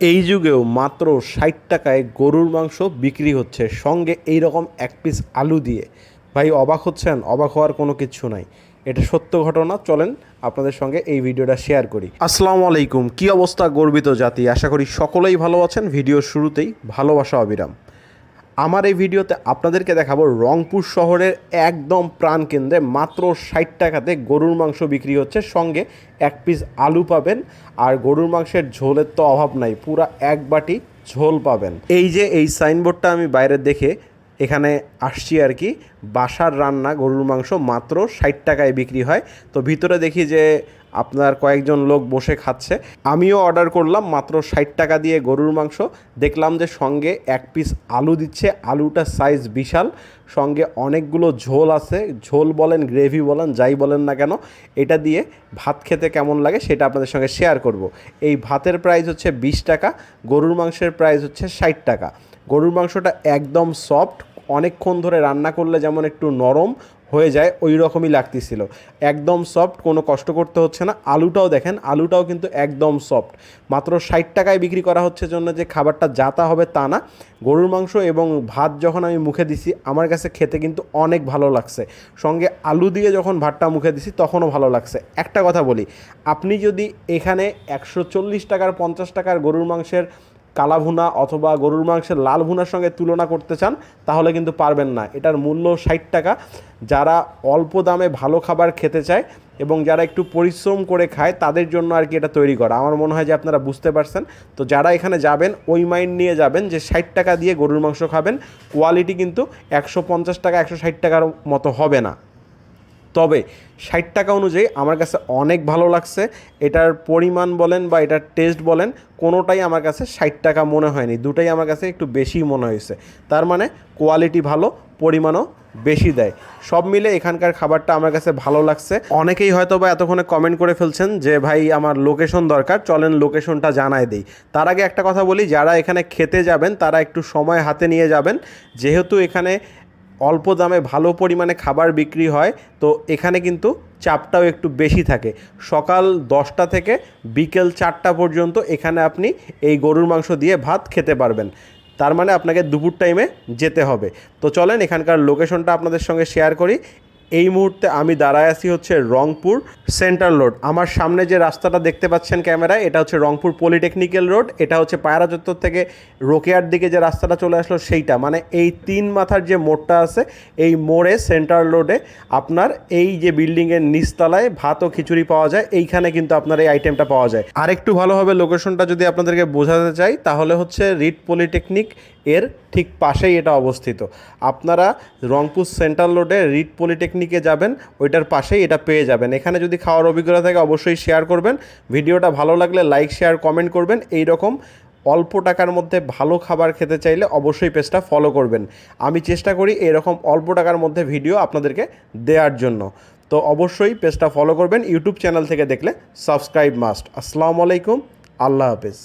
এই যুগেও মাত্র ষাট টাকায় গরুর মাংস বিক্রি হচ্ছে। সঙ্গে এই রকম এক পিস আলু দিয়ে। ভাই, অবাক হচ্ছেন? অবাক হওয়ার কোনো কিছু নাই। এটা সত্য ঘটনা। চলেন আপনাদের সঙ্গে এই ভিডিওটা শেয়ার করি। আসসালামু আলাইকুম। কি অবস্থা গর্বিত জাতি? আশা করি সকলেই ভালো আছেন। ভিডিওর শুরুতেই ভালোবাসা অবিরাম। আমার এই ভিডিওতে আপনাদেরকে দেখাবো রংপুর শহরের একদম প্রাণকেন্দ্রে মাত্র ষাট টাকাতে গরুর মাংস বিক্রি হচ্ছে। সঙ্গে এক পিস আলু পাবেন আর গরুর মাংসের ঝোলের তো অভাব নাই, পুরা এক বাটি ঝোল পাবেন। এই যে এই সাইনবোর্ডটা আমি বাইরে দেখে এখানে আসছি আর কি। বাসার রান্না, গরুর মাংস মাত্র ষাট টাকায় বিক্রি হয়। তো ভিতরে দেখি যে আপনার কয়েকজন লোক বসে খাচ্ছে। আমিও অর্ডার করলাম মাত্র ষাট টাকা দিয়ে গরুর মাংস। দেখলাম যে সঙ্গে এক পিস আলু দিচ্ছে। আলুটা সাইজ বিশাল। সঙ্গে অনেকগুলো ঝোল আছে। ঝোল বলেন গ্রেভি বলেন, যাই বলেন না কেন, এটা দিয়ে ভাত খেতে কেমন লাগে সেটা আপনাদের সঙ্গে শেয়ার করব। এই ভাতের প্রাইস হচ্ছে বিশ টাকা, গরুর মাংসের প্রাইস হচ্ছে ষাট টাকা। গরুর মাংসটা একদম সফট অনেকক্ষণ ধরে রান্না করলে যেমন একটু নরম হয়ে যায় ওই রকমই লাগতেছিল। একদম সফট কোনো কষ্ট করতে হচ্ছে না। আলুটাও দেখেন, আলুটাও কিন্তু একদম সফট মাত্র ষাট টাকায় বিক্রি করা হচ্ছে জন্য যে খাবারটা যাতা হবে তা না। গরুর মাংস এবং ভাত যখন আমি মুখে দিছি, আমার কাছে খেতে কিন্তু অনেক ভালো লাগছে। সঙ্গে আলু দিয়ে যখন ভাতটা মুখে দিছি, তখনও ভালো লাগছে। একটা কথা বলি, আপনি যদি এখানে একশো চল্লিশ টাকার, পঞ্চাশ টাকার গরুর মাংসের কালা ভুনা অথবা গরুর মাংসের লাল ভুনার সঙ্গে তুলনা করতে চান, তাহলে কিন্তু পারবেন না। এটার মূল্য ষাট টাকা। যারা অল্প দামে ভালো খাবার খেতে চায় এবং যারা একটু পরিশ্রম করে খায়, তাদের জন্য আর কি এটা তৈরি করা। আমার মনে হয় যে আপনারা বুঝতে পারছেন। তো যারা এখানে যাবেন, ওই মাইন্ড নিয়ে যাবেন যে ষাট টাকা দিয়ে গরুর মাংস খাবেন কোয়ালিটি কিন্তু একশো পঞ্চাশ টাকা, একশো ষাট টাকার মতো হবে না। তবে ষাট টাকা অনুযায়ী আমার কাছে অনেক ভালো লাগছে। এটার পরিমাণ বলেন বা এটার টেস্ট বলেন, কোনোটাই আমার কাছে ষাট টাকা মনে হয়নি। দুটাই আমার কাছে একটু বেশি মনে হয়েছে। তার মানে কোয়ালিটি ভালো, পরিমাণও বেশি দেয়। সব মিলে এখানকার খাবারটা আমার কাছে ভালো লাগছে। অনেকেই হয়তো বা এতক্ষণে কমেন্ট করে ফেলছেন যে, ভাই, আমার লোকেশন দরকার, চলেন লোকেশনটা জানায় দিই। তার আগে একটা কথা বলি, যারা এখানে খেতে যাবেন, তারা একটু সময় হাতে নিয়ে যাবেন। যেহেতু এখানে অল্প দামে ভালো পরিমাণে খাবার বিক্রি হয়, তো এখানে কিন্তু চাপটাও একটু বেশি থাকে। সকাল দশটা থেকে বিকেল চারটা পর্যন্ত এখানে আপনি এই গরুর মাংস দিয়ে ভাত খেতে পারবেন। তার মানে আপনাকে দুপুর টাইমে যেতে হবে। তো চলেন এখানকার লোকেশনটা আপনাদের সঙ্গে শেয়ার করি। এই মুহূর্তে আমি দাঁড়ায় আছি হচ্ছে রংপুর সেন্ট্রাল রোড। আমার সামনে যে রাস্তাটা দেখতে পাচ্ছেন ক্যামেরায়, এটা হচ্ছে রংপুর পলিটেকনিক্যাল রোড। এটা হচ্ছে পায়রা চত্বর থেকে রোকেয়ার দিকে যে রাস্তাটা চলে আসলো সেইটা। মানে এই তিন মাথার যে মোড়টা আছে, এই মোড়ে, সেন্ট্রাল রোডে আপনার এই যে বিল্ডিংয়ের নিচতলায় ভাত ও খিচুড়ি পাওয়া যায়, এইখানে কিন্তু আপনার এই আইটেমটা পাওয়া যায়। আরেকটু ভালোভাবে লোকেশনটা যদি আপনাদেরকে বোঝাতে চাই, তাহলে হচ্ছে রিট পলিটেকনিক এর ঠিক পাশেই এটা অবস্থিত। আপনারা রংপুর সেন্ট্রাল রোডে রিট পলিটেকনিকে যাবেন, ওইটার পাশেই এটা পেয়ে যাবেন। এখানে যদি খাওয়ার অভিজ্ঞতা থাকে, অবশ্যই শেয়ার করবেন। ভিডিওটা ভালো লাগলে লাইক শেয়ার কমেন্ট করবেন। এই রকম অল্প টাকার মধ্যে ভালো খাবার খেতে চাইলে অবশ্যই পেজটা ফলো করবেন। আমি চেষ্টা করি এরকম অল্প টাকার মধ্যে ভিডিও আপনাদেরকে দেওয়ার জন্য। তো অবশ্যই পেজটা ফলো করবেন। ইউটিউব চ্যানেল থেকে দেখলে সাবস্ক্রাইব মাস্ট আসসালামু আলাইকুম। আল্লাহ হাফেজ।